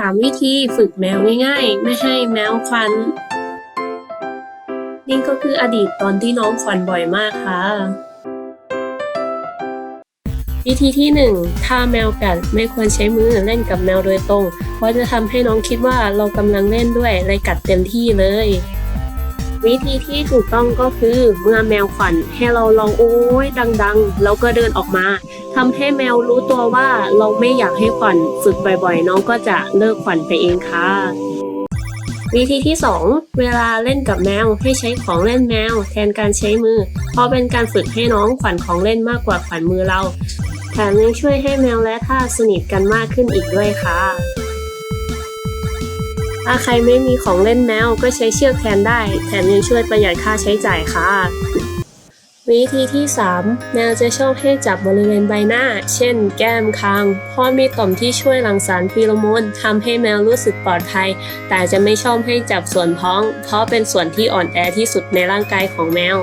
3 วิธีฝึกแมวง่ายๆ ไม่ให้แมวควัน นี่ก็คืออดีตตอนที่น้องควันบ่อยมากค่ะ วิธีที่ 1 ถ้าแมวกัดไม่ควรใช้มือเล่นกับแมวโดยตรง เพราะจะทำให้น้องคิดว่าเรากำลังเล่นด้วยเลยกัดเต็มที่เลย วิธีที่ถูกต้องก็คือเมื่อแมวขวัญให้เราลองโอ้ยดัง ๆ แล้วก็เดินออกมา ทำให้แมวรู้ตัวว่าเราไม่อยากให้ขวัญฝึกบ่อยๆ น้องก็จะเลิกขวัญไปเองค่ะ วิธีที่ 2 เวลาเล่นกับแมวให้ใช้ของเล่นแมว แทนการใช้มือ เพราะเป็นการฝึกให้น้องขวัญของเล่นมากกว่าขวัญมือเรา แถมยังช่วยให้แมวและท่าสนิทกันมากขึ้นอีกด้วยค่ะถ้าใครไม่มีของเล่นแมวก็ใช้เชือกแทนได้ แถมยังช่วยประหยัดค่าใช้จ่ายค่ะ วิธีที่ 3 แมวจะชอบให้จับบริเวณใบหน้า เช่น แก้มคาง เพราะมีต่อมที่ช่วยหลั่งสารฟีโรโมนทำให้แมวรู้สึกปลอดภัย แต่จะไม่ชอบให้จับส่วนท้อง เพราะเป็นส่วนที่อ่อนแอที่สุดในร่างกายของแมว